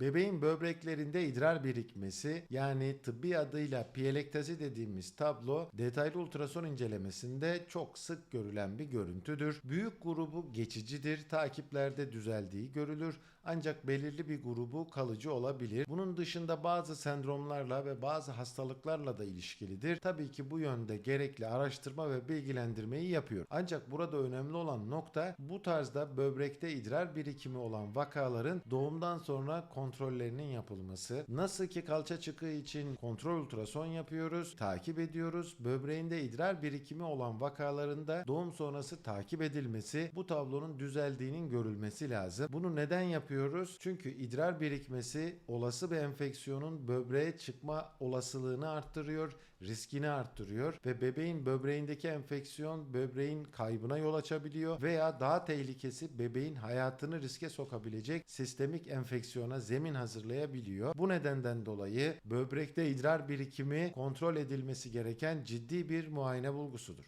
Bebeğin böbreklerinde idrar birikmesi yani tıbbi adıyla piyelektazi dediğimiz tablo detaylı ultrason incelemesinde çok sık görülen bir görüntüdür. Büyük grubu geçicidir, takiplerde düzeldiği görülür ancak belirli bir grubu kalıcı olabilir. Bunun dışında bazı sendromlarla ve bazı hastalıklarla da ilişkilidir. Tabii ki bu yönde gerekli araştırma ve bilgilendirmeyi yapıyor. Ancak burada önemli olan nokta bu tarzda böbrekte idrar birikimi olan vakaların doğumdan sonra kontrollerinin yapılması. Nasıl ki kalça çıkığı için kontrol ultrason yapıyoruz, takip ediyoruz. Böbreğinde idrar birikimi olan vakalarında doğum sonrası takip edilmesi, bu tablonun düzeldiğinin görülmesi lazım. Bunu neden yapıyoruz? Çünkü idrar birikmesi olası bir enfeksiyonun böbreğe çıkma olasılığını arttırıyor, riskini arttırıyor ve bebeğin böbreğindeki enfeksiyon böbreğin kaybına yol açabiliyor veya daha tehlikesi bebeğin hayatını riske sokabilecek sistemik enfeksiyona zemin hazırlayabiliyor. Bu nedenden dolayı böbrekte idrar birikimi kontrol edilmesi gereken ciddi bir muayene bulgusudur.